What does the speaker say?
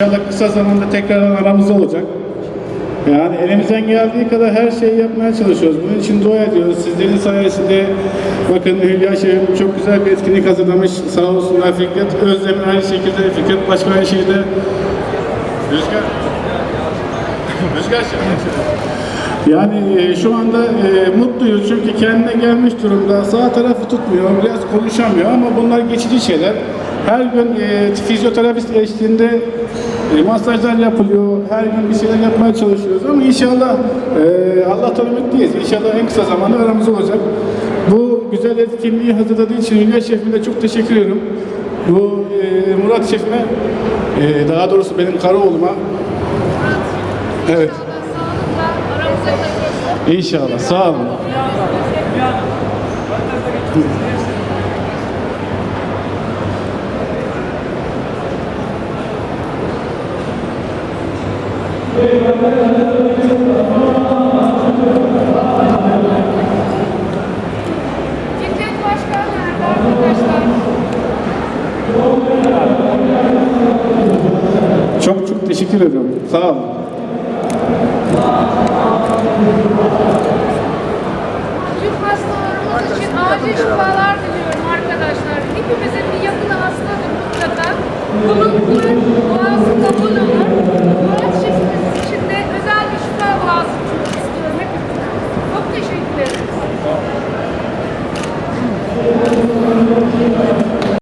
İnşallah kısa zamanda tekrar aramızda olacak. Yani elimizden geldiği kadar her şeyi yapmaya çalışıyoruz. Bunun için dua ediyoruz. Sizlerin sayesinde bakın Hülya Şefim çok güzel bir etkinlik hazırlamış. Sağ olsunlar Fikret. Özlem aynı şekilde, Fikret Başkan aynı şekilde. Rüzgar. Rüzgar. Yani e, şu anda e, mutluyuz çünkü kendine gelmiş durumda. Sağ tarafı tutmuyor, biraz konuşamıyor ama bunlar geçici şeyler. Her gün e, fizyoterapist eşliğinde e, masajlar yapılıyor. Her gün bir şeyler yapmaya çalışıyoruz ama inşallah e, Allah'tan ümitliyiz. İnşallah en kısa zamanda aramızda olacak. Bu güzel etkinliği hazırladığı için Hülya Şef'ime çok teşekkür ediyorum. Bu e, Murat Şef'ime, e, daha doğrusu benim Karaoğlu'ma Evet. İnşallah. Sağ olun. Çok çok teşekkür ederim. Sağ olun. Tüm hastalarımız için acil şifalar diliyorum arkadaşlar. Hepimizin bir yakını hastadır mutlaka. Bunun